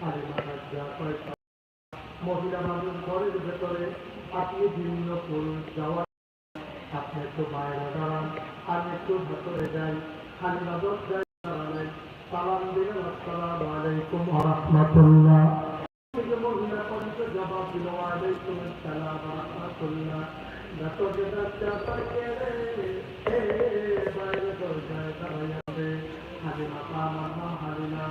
হালিমা রাজ্জা কয়েকটা মহিলা মানুষ ঘরের ভেতরে আপনি ভিন্ন পুরুষ যাওয়ার আপনি একটু বাইরে দাঁড়ান, আমি একটু ভেতরে যাই। মহিলা পর্যন্ত জবাব দিল, ওয়ালাইকুম আসসালাম ওয়া রাহমাতুল্লাহ দেখো যে দরজা রে এ বাইরে দরজায় দাঁড়াইয়াছে হালিমা আমার নাম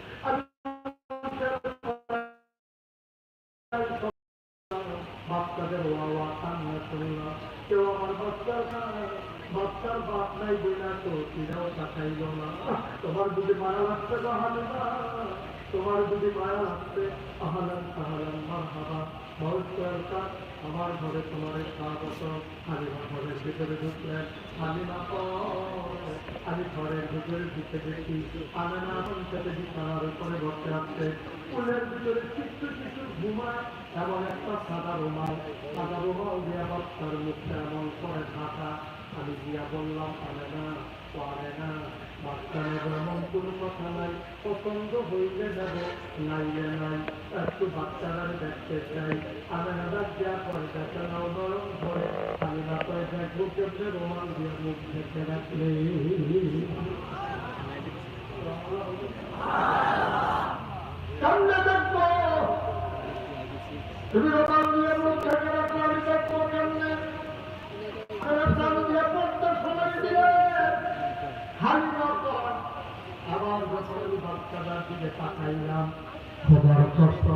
মায়া লাগছে তাহলে তোমার যদি মায়া লাগছে আহলান তাহলান মার হাবা আমার ঘরে তোমার স্বাগত। হালিমা ঘরের ভিতরে ঢুকলেন হালিমা আমি ঘরের ভিতরে ঢুকে দেখি আমি না পঞ্চায়েতে বিছানার উপরে বসে আছে। ফুলের ভিতরে কিছু কিছু ঘুমায়, এমন একটা সাদা রুমাল। সাদা রুমাল দিয়ে বাচ্চার মুখটা এমন করে ঢাকা। আমি গিয়া বললাম পারে না, পারে না বাচ্চা কোনো কথা নাই পছন্দ হইলে নেব নাইলে নাই। একটু বাচ্চারা দেখতে চাই। আমি দেওয়া পরে দেখা নাও নরম ধরে আমি না রাখলে। সামনে দেখব। তুমি রোমাল দিয়ে মুখ ঢেকে রাখলে আমি দেখব কেমনে আমার সামনে দিয়ে পড়তে সময় দিলে হারিমা কর বাচ্চাটার দিকে তাকাইলাম খবর কষ্ট।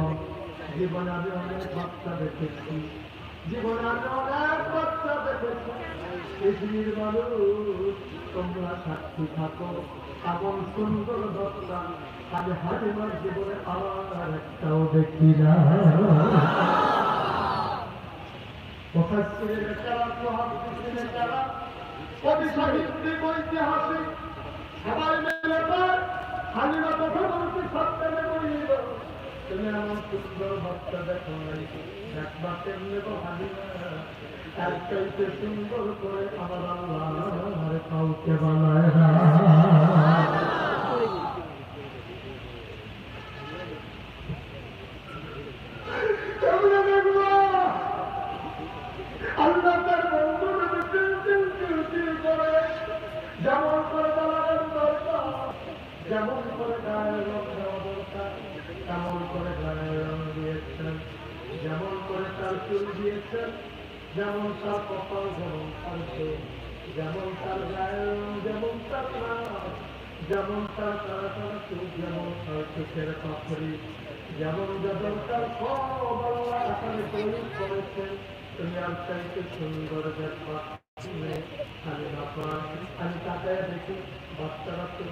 জীবনে আমি অনেক বাচ্চা দেখেছি। জীবনে আমি অনেক বাচ্চা দেখেছি। পৃথিবীর মানুষ, তোমরা সাক্ষী থাকো। এমন সুন্দর বাচ্চা, আমি হারিমার জীবনে আর একটাও দেখি না। মুফাসসিরিন কারাম মুহাদ্দিসিন কারাম কবি সাহিত্যিক ঐতিহাসিক, সবাই মিলে হালিমা কথা বলতে সত্যে বলিল তুমি আমার সুন্দর বাচ্চা দেখো দেখবা কেমনে গো হালিমা তার চাইতে সুন্দর করে আমার কাউকে বানায় কেমনে দেখব আল্লাহ তার বন্ধুকে চিল চিল চিল চিল করে যেমন করে দালালের দরকার যেমন করে গায়ের রং দেওয়া দরকার তেমন করে গায়ের রং দিয়েছেন যেমন করে তার চুল দিয়েছেন যেমন তার কপাল যেমন তার যেমন তার গায়ন যেমন তার যেমন তার তারা তার চুল যেমন তার চোখের পাথরি, যেমন যেমন তার সব আল্লাহ আকারে তৈরি করেছে তুমি আর চাইতে সুন্দর বাবা আমি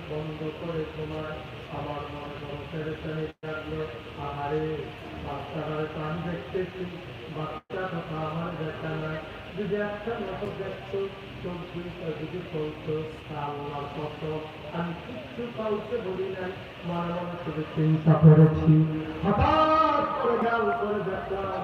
বন্ধ করে তোমার আমার মনে বড় ছেড়ে ছেড়ে থাকল, আহারে বাচ্চারা তো দেখতেছি বাচ্চাটা তো আমার দেখা না যদি একটা মতো দেখতো যদি চলতো আল্লাহর কত। আমি কিচ্ছু কাউকে বলি নাই মনে মনে শুধু চিন্তা করেছি। হঠাৎ করে গাল করে দেখলাম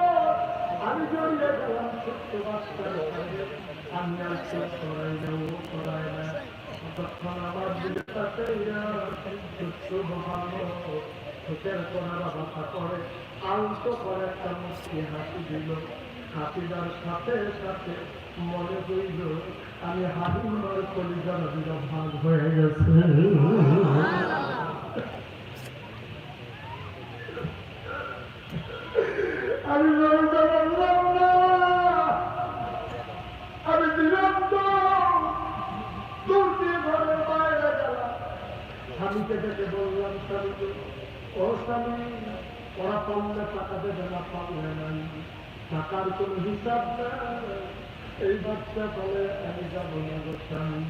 হাসি সাথে সাথে মনে হইল আমি হাবিমার কলিজার ভাগ হয়ে গেছে আমি লড়তে পারলাম না আমি দিলাম তো ডেকে বললাম স্বামী ও স্বামী ওরা পারলে টাকা দেবে না, পারলে নাই। টাকার কোনো হিসাব এই বাচ্চা বলে আমি যাব না স্বামী।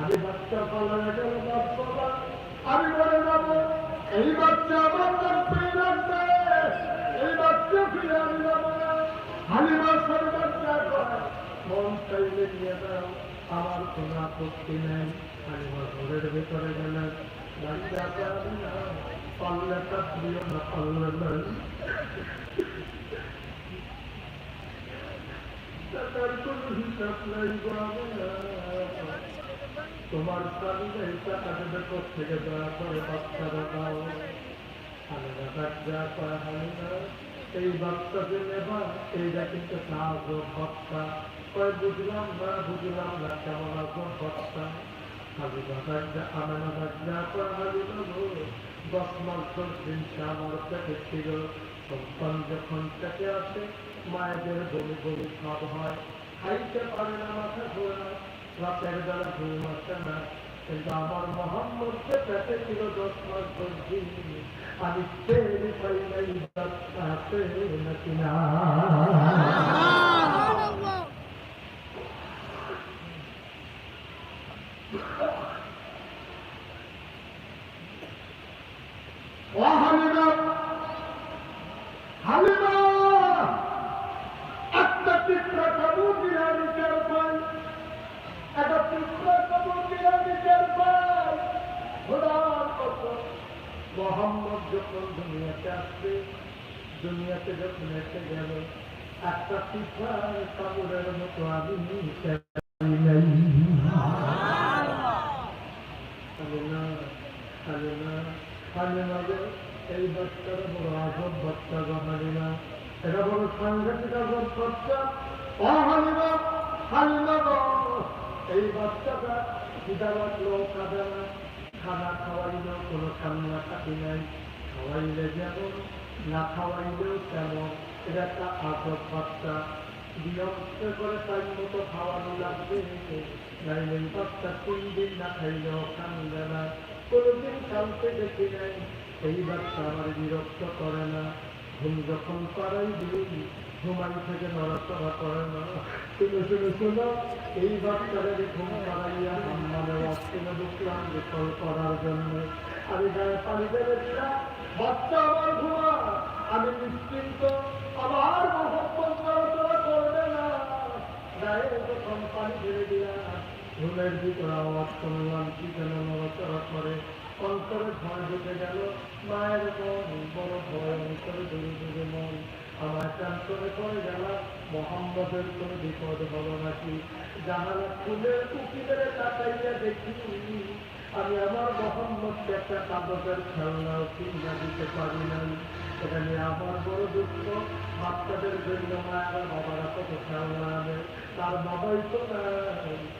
আমি বাচ্চা পালায় গেল বাচ্চা আমি বলে যাব। এই বাচ্চা আমার কাছে লাগবে এই বাচ্চা ফিরে আমি যাব না। হালিমার সাথে বাচ্চা করে মন চাইলে নিয়ে দাও আমার কোনো আপত্তি নেই। হালিমার ঘরের ভেতরে গেলে। তোমার স্বামী এই টাকা দেবে থেকে দয়া করে বাচ্চারা দাও এই বাচ্চাকে নেবা এইটা সাহায্য কয় বুঝলাম না বুঝলাম না কেমন আছো বাচ্চা আসে মায়েদের বমি বমি সব হয় খাইতে পারে না মাথা ঘোরে রাতের বেলা ঘুম আসে না কিন্তু আমার মোহাম্মদকে পেটে ছিল দশ মাস দিন আমি টের পাই নাই না হালিমা হালিমা একটা চিত্রা কাবু বিহারি চার পাই একটা চিত্রা কাবু বিহারি চার পাই খোদার কসম মোহাম্মদ যখন দুনিয়াতে একটা পিঠার কাপড়ের মতো আমি হালিমা হালিমা এই বাচ্চারা বড় আজব বাচ্চা গো হালিমা এটা বড় সাংঘাতিক আজব বাচ্চা ও হালিমা হালিমা এই বাচ্চাটা খিদা লাগল কাঁদে না, খানা খাওয়াইলেও কোনো কান্না কাটি নাই। খাওয়াইলে যেমন, না খাওয়াইলেও তেমন। এটা একটা আজব বাচ্চা। বিরক্ত করে টাইম মতো খাওয়ানো লাগবে। নাইলে বাচ্চা তিন দিন না খাইলেও কান্দে না। কোনোদিন কালকে দেখি নাই। এই বাচ্চা আমার বিরক্ত করে না। ঘুম যখন পাড়াই দিই, ঘুমাই থেকে নড়াচড়া করে না। শুনে শুনে, শোনো, এই বাচ্চাদের ঘুম পাড়াইয়া হাম্মানে অস্তিনে ঢুকলাম বিকল করার জন্য। আমি গায়ে পানি দেবে দিলাম বাচ্চা আমার ঘুমা আমি নিশ্চিন্ত আমার মহব্বত নড়াচড়া করবে না। গায়ে যখন পানি ঢেলে দিলাম ঘুমের ভিতরে আওয়াজ শুনলাম কি যেন নড়াচড়া করে। অন্তরে ভয় ঢুকে গেল, মায়ের মন, বড় ভয় অন্তরে দূরে দূরে মন। আমার চান্তরে পড়ে গেল, মোহাম্মদের কোনো বিপদ হলো নাকি? জানালা খুলে উকিলের তাকাইয়া দেখি। আমি আমার মোহাম্মদকে একটা কাগজের খেলনাও কিনা দিতে পারি নাই। এখানে আমার বড় দুঃখ। বাচ্চাদের জন্য মায়েরা বাবারা কত খেলনা আনে। তার বাবাই তো নাই।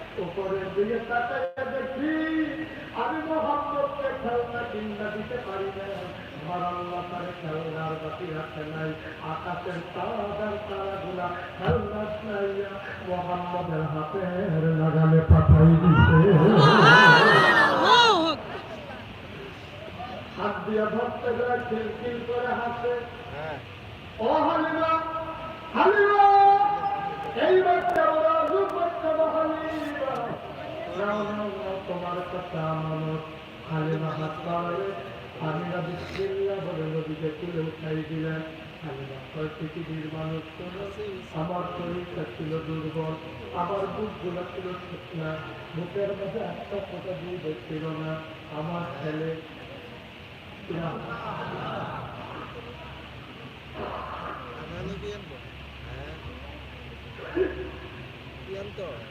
উপরের দিকে তাকাইয়া দেখি আমি মোহাম্মদকে খেলনা কিনা দিতে পারি না। আমার আল্লাহ তারে খেলনার বাতি রাখে নাই। আকাশের তারাদার তারাগুলা খেলনা নাইয়া মোহাম্মদের হাতের নাগালে পাঠাই দিছে। হাত দিয়া ধরতে যায় খিলখিল করে হাসে। ও হালিমা হালিমা এই বাচ্চা রূপ বাচ্চা তোমার কাছে আমানত হালিমা হাত পাড়ালে হালিমা বিসমিল্লাহ বলে নদীকে তুলে উঠাই দিলেন হালিমা কয় পৃথিবীর মানুষ তো। আমার শরীরটা ছিল দুর্বল আমার বুকগুলো ছিল শুকনা বুকের মধ্যে একটা ফোটা দিয়ে দেখছিল না আমার ছেলে না Ano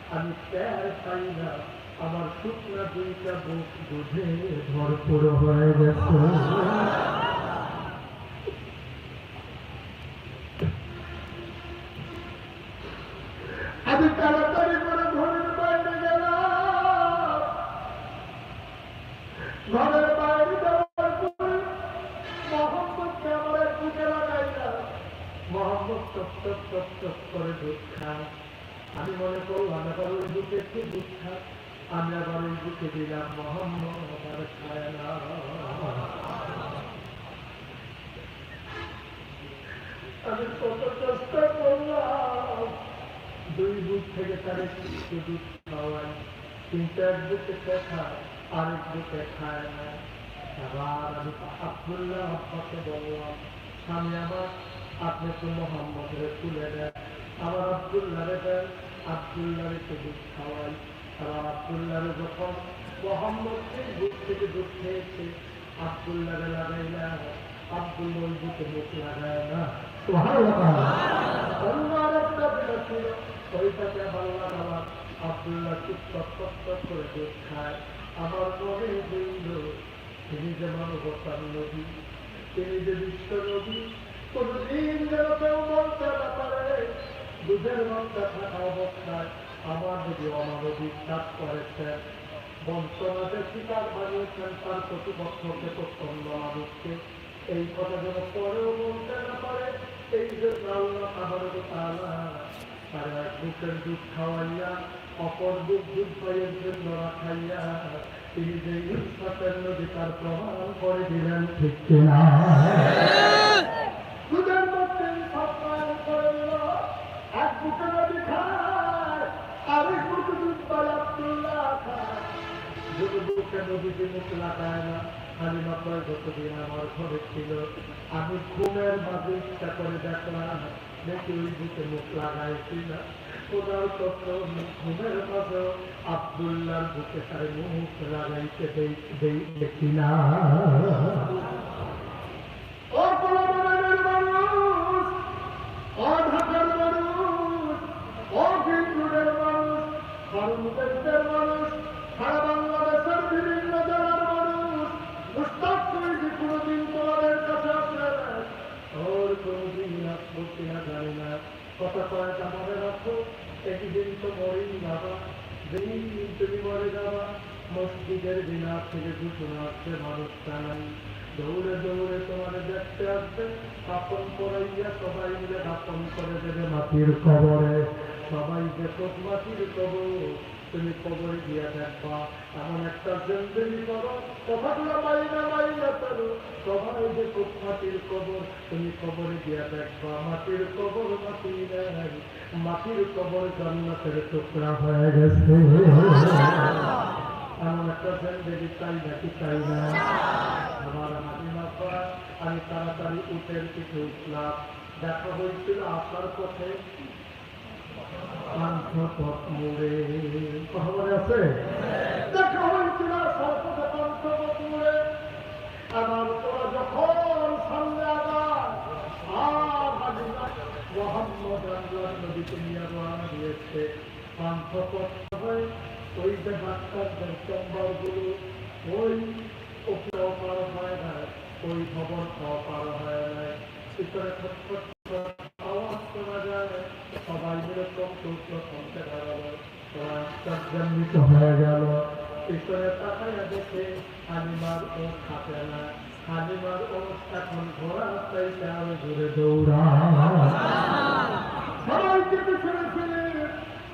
আমি প্যার পাই না আমার শুকনা দুইটা বুক দুধে ভরপুর হয়ে গেছে আমি তাড়াতাড়ি করে ঘরের বাইরে গেলাম ঘরের বাইরে যাওয়ার পরে মোহাম্মদকে আমার এক বুকে লাগাইলাম মোহাম্মদ চপ চপ চপ চপ করে দুধ খায় আমি মনে করলাম এবার ওই বুকে একটু দুধ খায় আমি আবার ওই বুকে দিলাম মোহাম্মদ আর খায় না আমি কত চেষ্টা করলাম দুই বুক থেকে তারে একটু দুধ খাওয়াই কিন্তু এক বুকে খায় আরেক না আব্দুল্লাহ আব্দুল্লাহ আব্দুল্লাহ একটু দুধ আব্দুল্লাহ খেয়েছে আব্দুল্লাহ আব্দুল্লাহ মুখ লাগায় না ছিল ওইটাকে আবার লাগালাম আব্দুল্লাহ করে দুধ খায় আমার মনে হইল, তিনি যে মানবতার নদী তিনি যে বিশ্ব নদী কোনদিন যেন কেউ বলতে না পারে। দুধের মধ্যে থাকা অবস্থায় আমার যদি অমানবিক কাজ করেছেন। বঞ্চনাদের শিকার বানিয়েছেন তার প্রতিপক্ষকে প্রচণ্ড মানুষকে, এই কথা যেন পরেও বলতে না পারে। এই যে আল্লাহ আমার তালা তার বুকের দুধ খাওয়াইয়া, অপর দুধ দুধ পাইয়ের জন্য রাখাইয়া, তিনি যে ইনসাফের নদী তার প্রমাণ করে দিলেন, ঠিক দুধের মধ্যে লাগায় না আমি ঘুমের মাঝে ইচ্ছা করে দেখলাম দেখি ওই বুকে মুখ লাগাইছি না ওনার তত্ত্ব ঘুমের মাঝে আবদুল্লার বুকে তার মুখ লাগাইতে দেখি না কোনোদিন তোমাদের কাছে আসবে না ওর আসব কিনা জানি না। কথা কয়েকটা মনে রাখো, একদিন তো মরেই যাবা যেদিন তুমি মরে যাবা, মসজিদের দিনা থেকে ঘোষণা আসছে মানুষ জানাই দৌড়ে দৌড়ে তোমাদের দেখতে আসবে কাপন পরাইয়া সবাই মিলে দাপন করে দেবে মাটির কবরে। সবাই দেখো মাটির কবর। তুমি কবরে গিয়া দেখবা। এমন একটা জেন্দেরি করো কথাগুলো মাইনা মাইনা করো। সবাই দেখো মাটির কবর, তুমি কবরে গিয়া দেখবা। মাটির কবর মাটি নেই। মাটির কবর জান্নাতের টুকরা হয়ে গেছে। এমন একটা জেন্দেরি চাই নাকি চাই না? আমার হাজিমা করা। আমি তাড়াতাড়ি উঠের পিঠে উঠলাম। দেখা হয়েছিল আপনার পথে। পান্থপথ মোড়ে খবর আছে দেখা হয়েছিল সরপথে পান্থপথ মোড়ে আমার তোরা যখন সামনে আবার মোহাম্মদ আল্লাহ নবীকে নিয়ে রওনা দিয়েছে পান্থপথ হয়ে ওই যে ডাক্তারদের চেম্বারগুলো ওই ওপরে পার হয় না ওই খবর পার হয় না ভিতরে খটখট করে আওয়াজ শোনা যায় সবাই মিলে কম্পিউটার দাঁড়াল আশ্চর্যান্বিত হয়ে গেল পিছনে তাকাইয়া দেখে হানিমার ও খাতে না হানিমার ও এখন ঘোড়া চাইতে আরও ঘুরে দৌড়া সবাইকে পিছনে ফিরে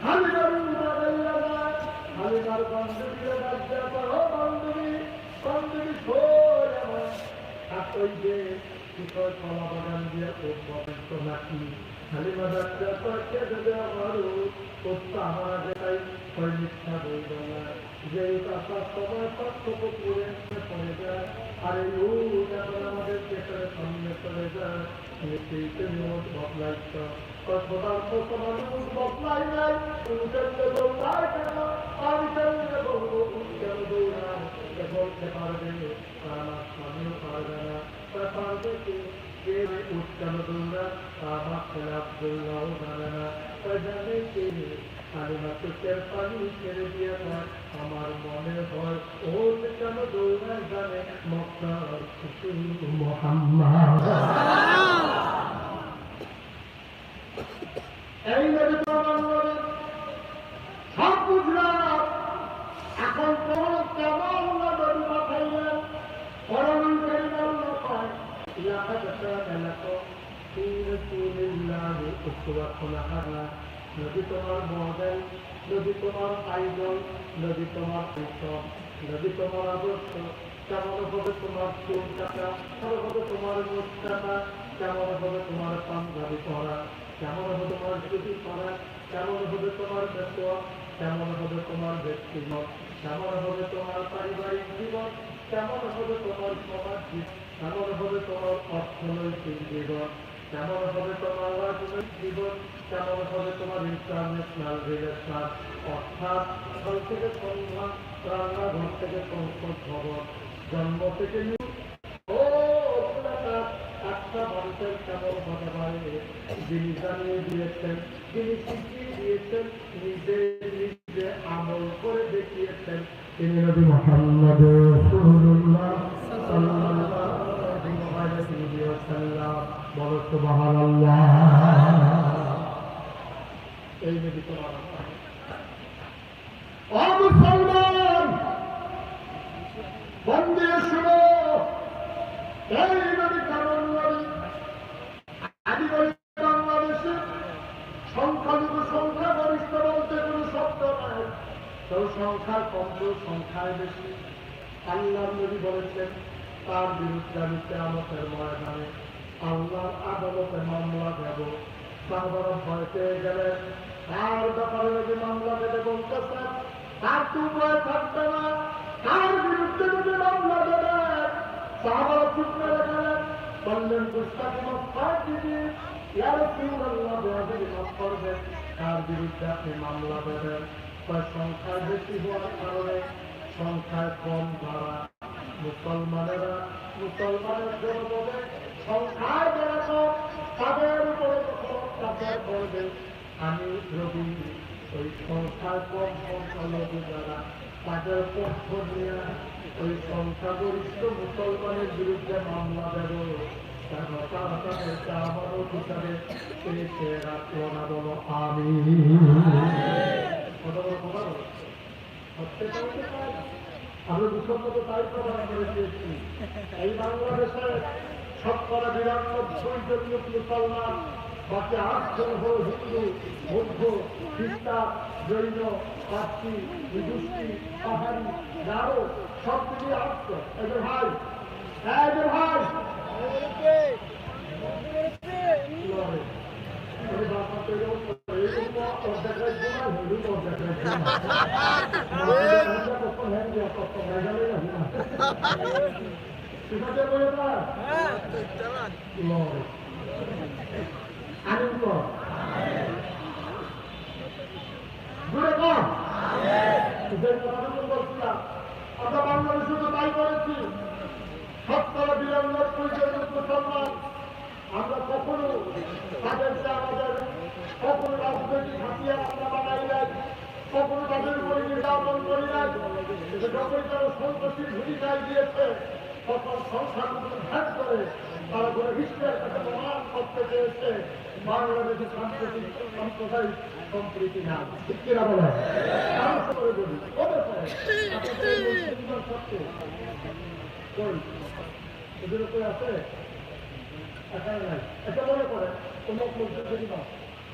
হালিমার হালিমার বান্ধবীরা রাজ্যা করো বান্ধবী বান্ধবী শোন আমার ওই যে কিশোর কলা বাগান দিয়ে বসন্ত নাকি? হালিমা যাত্রা করতে দেবে আমারও করতে আমার দেখাই ওই মিথ্যা বলবে না যে কাজটা সবাই পার্থক্য করে পড়ে যায় আর এই ও যখন আমাদের পেটের সামনে চলে যায়। সর্বদার তোমার নিয়ম বদলাই নাই। উঠে দৌড়ায় কেন? আমি চলে বলব কেন দৌড়ায় সে পারবে আমার স্বামীও পারবে না। আমার ছেড়ে দিয়ে যায় আমার মনে হয় ও কেন দৌড়ায় জানে মক্কার শিশু মোহাম্মদ এই নবী তো আমার নবী। সব বুঝলাম এখন তোমার কেমন নবী পাঠাইলেন পরমী করিবার নয় ইলাকা যথা এলাকা তিন রসুলিল্লাহ উসওয়াতুন হাসানা নবী তোমার মডেল নবী তোমার আইডল নবী তোমার উত্তম নবী তোমার আদর্শ কেমন হবে তোমার চুল কাটা কেমন হবে তোমার মুখ কাটা কেমন হবে তোমার পাঞ্জাবি পরা কেমন হবে তোমার ছুটি পরা কেমন হবে তোমার বেতোয়া কেমন হবে তোমার ব্যক্তিমত কেমন হবে তোমার পারিবারিক জীবন কেমন হবে তোমার সমাজিক কেমন হবে তোমার অর্থনৈতিক জীবন কেমন হবে তোমার রাজনৈতিক জীবন কেমন হবে তোমার ইন্টারন্যাশনাল রিলেশন অর্থাৎ সকাল থেকে সন্ধ্যা রান্নাঘর থেকে সংসদ ভবন জন্ম থেকে ও এই নবী ও মুসলমান বন্দে শুনো এই নবী কেমন নবী আদিবাসী বাংলাদেশে সংখ্যালঘু সংখ্যা গরিষ্ঠ বলতে কোনো শব্দ নাই কেউ সংখ্যা সংখ্যায় বেশি। আল্লাহ নবী বলেছেন, তার বিরুদ্ধে আমি কেমতের ময়দানে আল্লাহর আদালতে মামলা দেব। সাহবার ভয় পেয়ে গেলেন তার ব্যাপারে যদি মামলা দেবে বলতেছেন তার তো ভয় থাকবে না। তার বিরুদ্ধে যদি মামলা দেবে, সাহবার চুপ করে গেলেন। বললেন গুস্তাকে মাফ দিদি। ইয়ার আল্লাহ বেহাদি মাফ করবেন। তার বিরুদ্ধে আপনি মামলা দেবেন। তার সংখ্যা বেশি হওয়ার কারণে সংখ্যায় কম দ্বারা মুসলমানেরা, মুসলমানের জন্য সংখ্যায় যারা কম তাদের উপরে অত্যাচার করবে। আমি রবি, ওই সংখ্যায় কম সংখ্যালঘু যারা তাদের পক্ষ নিয়ে ওই সংখ্যাগরিষ্ঠ মুসলমানের বিরুদ্ধে মামলা দেব আমি কথা বলো কথা বলো সত্যি বলতে পারি আমরা দুঃসম্মত তাই প্রমাণ করে দিয়েছি এই বাংলাদেশে শতকরা বিরানব্বই জন মুসলমান বাকি আটজন হল হিন্দু বৌদ্ধ খ্রিস্টান জৈন পার্সি বিদুষ্টি পাহাড়ি গারো সব থেকে আটশো এদের ভাই এদের ভাই বাবা আনন্দ দূরে কম আমরা বাংলাদেশে তো তাই করেছি সত্তর বিরানব্বই জন মুসলমান আমরা কখনো তাদেরকে আমাদের কখনো রাজনৈতিক হাতিয়ার আমরা বানাই নাই, কখনো তাদের উপরে নির্যাতন করি নাই। যখন তারা সন্ত্রাসীর ভূমিকায় দিয়েছে তখন সংখ্যাগুলো ভ্যাট করে তারা করে বিশ্বের কাছে প্রমাণ করতে চেয়েছে, বাংলাদেশে সাম্প্রতিক সাম্প্রদায়িক সম্প্রীতি না ঠিক কিনা বলে? আছে? এখানে নাই। এটা মনে করে মসজিদ যদি না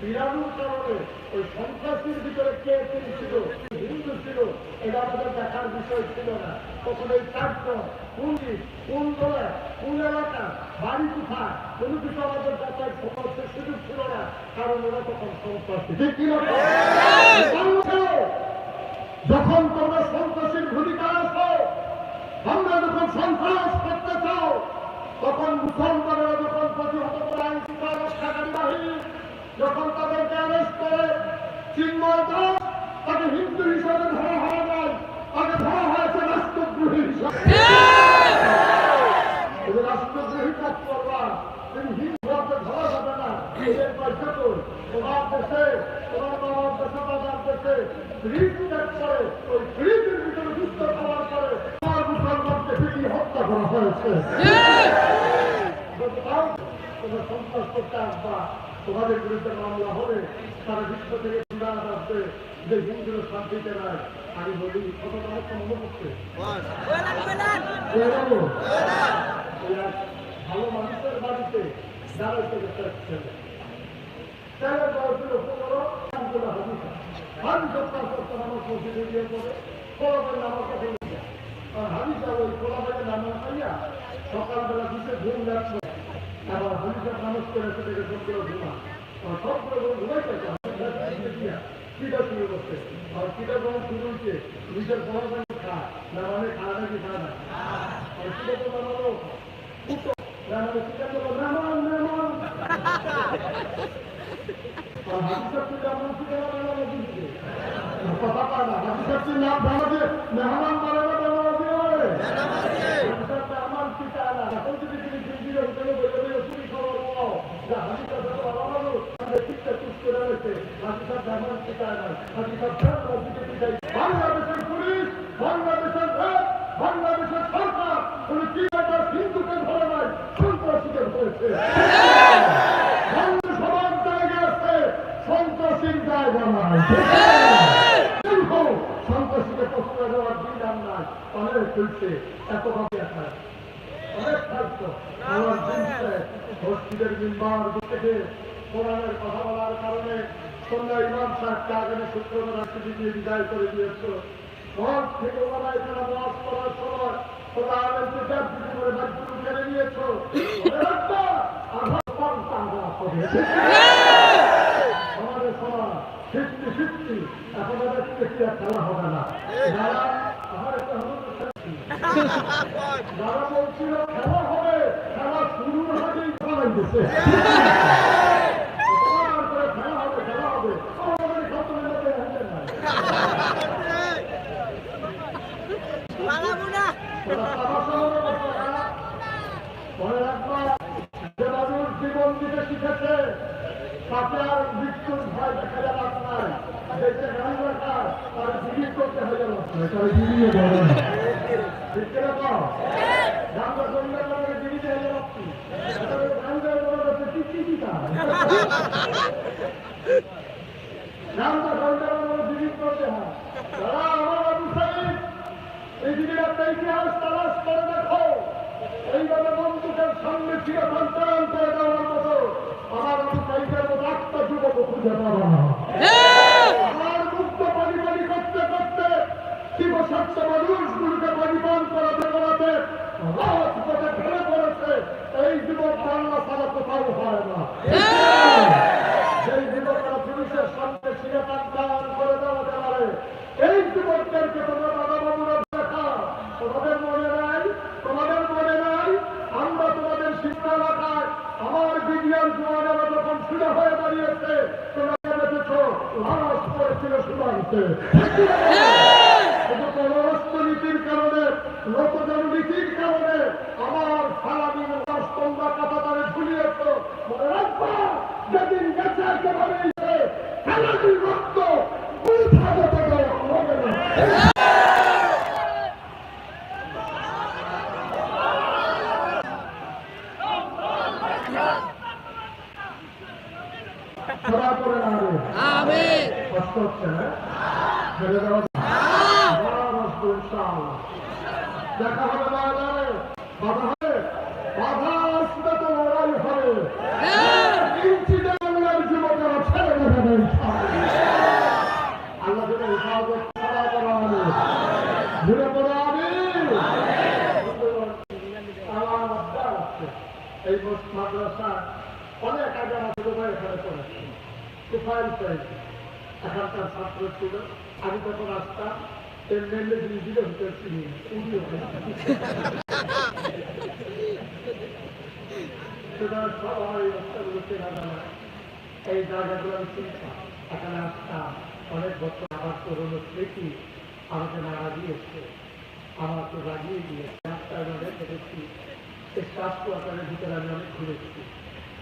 ফিরানোর কারণে ওই সন্ত্রাসীর ভিতরে কে এতিম ছিল? হিন্দু ছিল। এটা আমাদের দেখার বিষয় ছিল না। তখন এই চারজন কোন কোন দলে, কোন এলাকা, বাড়ি কোথায়, কোনো কিছু আমাদের দেখার সমস্ত সুযোগ ছিল না। কারণ ওরা তখন সন্ত্রাসী? যখন তোমরা সন্ত্রাসীর ভূমিকা আসো আমরা যখন সন্ত্রাস করতে চাও, তখন মুসলমানেরা যখন প্রতিহত করে আইনশৃঙ্খলা রক্ষাকারী বাহিনী যখন তাদেরকে অ্যারেস্ট করে চিন্ময় দাস তাকে হিন্দু হিসাবে ধরা হয় নাই। তাকে ধরা হয়েছে রাষ্ট্রদ্রোহী হিসাবে। রাষ্ট্রদ্রোহী কাজ করবা তুমি হিন্দু ধরা যাবে না। এদের পয়সা তো তোমার দেশে তোমার বাবার দেশে বাবার দেশে ফ্রিজ ত্যাগ করে ওই ফ্রিজের ভিতরে যুদ্ধ খাওয়ার পরে তোমার মুসলমানকে পিটি হত্যা করা হয়েছে। তোমরা সন্ত্রাস করতে আসবা তোমাদের বিরুদ্ধে মামলা হবে তারা বিশ্ব থেকে আসবে, যে হিন্দুরা শান্তিতে নাই। আমি বলি সমস্যা মনে করছে ভালো মানুষের বাড়িতে ওই সকালবেলা দিতে ঘুম লাগছে আবার হাদিসা নামাজ করে সেটাকে সবগুলো ঘুমা আর সবগুলো ঘুমাইতে কিটা শুরু করছে। আর কিটা যখন শুরু হচ্ছে নিজের পড়াশোনা খা না মানে খাওয়া নাকি খাওয়া না? আর কিটা তো বানালো না মানে কিটা তো মেহমান আর কিটা দিচ্ছে। পায় না মেহমান বানাবে বানাবে হাদিসা আমার পিতা না। যদি হোটেলে বলে বলে তুমি খবর পাও যে হাদিসা তো বানালো আমাদের পিতা চুপ করে রয়েছে হাদিসা আমার পিতা না। হাদিসা ফের মসজিদে পিতাই বাংলাদেশের পুলিশ, বাংলাদেশের র্যাব বাংলাদেশের সরকার, কোন কি একটা হিন্দুকে ধরে নাই সন্ত্রাসীকে ধরেছে। সবার জায়গা আছে, সন্ত্রাসীর জায়গা নাই। কিন্তু সন্ত্রাসীকে প্রশ্রয় দেওয়ার বিধান নাই, অনেক চলছে এত ভাবে একটা অনেক থাকতো আমার জিনিসে মসজিদের মিম্বার থেকে কোরআনের কথা বলার কারণে সন্ধ্যা ইমাম সাহেবকে আগামী শুক্রবার দিয়ে বিদায় করে দিয়েছ মঠ থেকে ওরা এখানে মাস করার সময় তোরা আলেমকে চাপ দিতে করে বাড়িগুলো ফেলে নিয়েছ খেলা হবে খেলা হবে। খেলা দিচ্ছে খেলা হবে খেলা হবে আমাদের খতম হতে হচ্ছে না মনে রাখবা যে মানুষ জীবন দিতে শিখেছে তাকে আর মৃত্যুর ভয় জীবিত করতে হয়ে যাবে তার বিলিয়ে বলে ঠিক কিনা পাও গাঙ্গা গঙ্গা করে বিলিয়ে হয়ে যাচ্ছি গাঙ্গা গঙ্গা কি কি কি গাঙ্গা গঙ্গা করে বিলিয়ে করতে হয় তারা আমার আবু সাহেব পৃথিবীর একটা ইতিহাস তালাশ করে দেখো এইভাবে বন্ধুদের সামনে ছিল সন্তান করে দেওয়ার মতো আমার আবু সাইকের মতো একটা যুবক খুঁজে পাবো না আমার মুক্ত পরিপালি করতে করতে শিবশাক্ত মানুষগুলোকে পরিবহন করাতে করাতে রাজপথে ঢেলে পড়েছে এই যুবক বাংলা ছাড়া কোথাও হয় না সেই যুবকরা পুলিশের সামনে ছিঁড়ে টান টান করে দেওয়াতে পারে এই যুবকদেরকে তোমরা দাদা বাবুরা দেখা তোমাদের মনে নাই তোমাদের মনে নাই আমরা তোমাদের শিক্ষা এলাকায় আমার বিজ্ঞান জোয়ানেরা যখন শুরু হয়ে দাঁড়িয়েছে তোমরা দেখেছ লাশ পড়েছিল সীমান্তে কিন্তু পররাষ্ট্রনীতির কারণে লোকজন নীতির কারণে আমার সারাদিন লাশ তোমরা কাতারে ঝুলিয়েছ মনে রাখবা যেদিন গেছে করে না আমিন কষ্ট হচ্ছে না ছেড়ে দেওয়া। দেখা হবে ময়দানে বাধা হবে বাধা আসবে তো লড়াই হবে ইঞ্চিতে বাংলার যুবকেরা ছেড়ে দেবে ইনশাআল্লাহ। আল্লাহ যেন হেফাজত করা করা হবে ঘুরে পড়ে আমি আমার আব্বা আছে। এই মোট মাদ্রাসা অনেক আগে এখানে পড়েছে তুফাইল সাহেব এখানকার ছাত্র ছিল। আমি তখন আসতাম জিনিস দিলে, ভিতর এই জায়গাগুলো আমার পুরোনো মারা দিয়েছে। রাস্তায় স্বাস্থ্য আকারের ভিতরে আমি অনেক ঘুরেছি।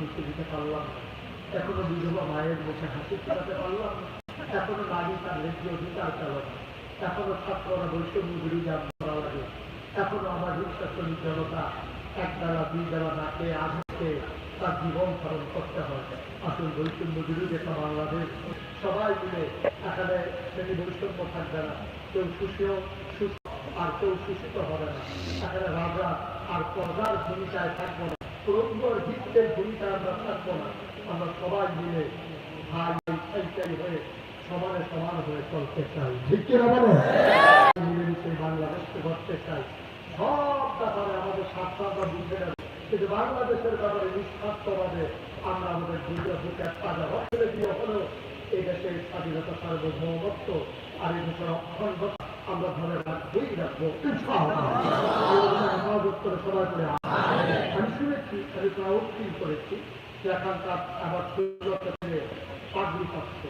নিচে দিতে পারলাম এখনও বিধবা মায়ের মুখে হাসি ফেরাতে পারলাম এখনও নারী তার রেডিও অধিকার পেল না। এখনও ছাত্ররা বৈষম্য বিরোধী করা লাগে। এখনও আমার শ্রমিক জনতা এক বেলা দুই বেলা না খেয়ে আজকে তার জীবন ধারণ করতে হয়। আসল বৈষম্য বিরোধী একটা বাংলাদেশ। সবাই মিলে এখানে শ্রেণি বৈষম্য থাকবে না। কেউ সুশীল আর কেউ শোষিত হবে না। এখানে রাজা আর প্রজার ভূমিকায় থাকব না। প্রজ্ঞর ভিত্তের ভূমিকায় আমরা থাকব না আমরা সবাই মিলে ভাই চাই হয়ে সমানে সমান হয়ে চলতে চাই। ঠিক মিলেমিশে বাংলাদেশকে গড়তে চাই। সব ব্যাপারে আমাদের স্বার্থ আমরা বুঝে কিন্তু বাংলাদেশের ব্যাপারে নিঃস্বার্থভাবে আমরা আমাদের দুর্গা বুকে তাজা হয়ে দিয়ে হলেও এই দেশের স্বাধীনতা, সার্বভৌমত্ব আর এই দেশের অখণ্ডতা আমরা ধরে রাখবই রাখব। সবাই করে আমি শুনেছি আমি প্রাউড ফিল করেছি যে এখানকার আমার সুন্দর পাগড়ি পাচ্ছে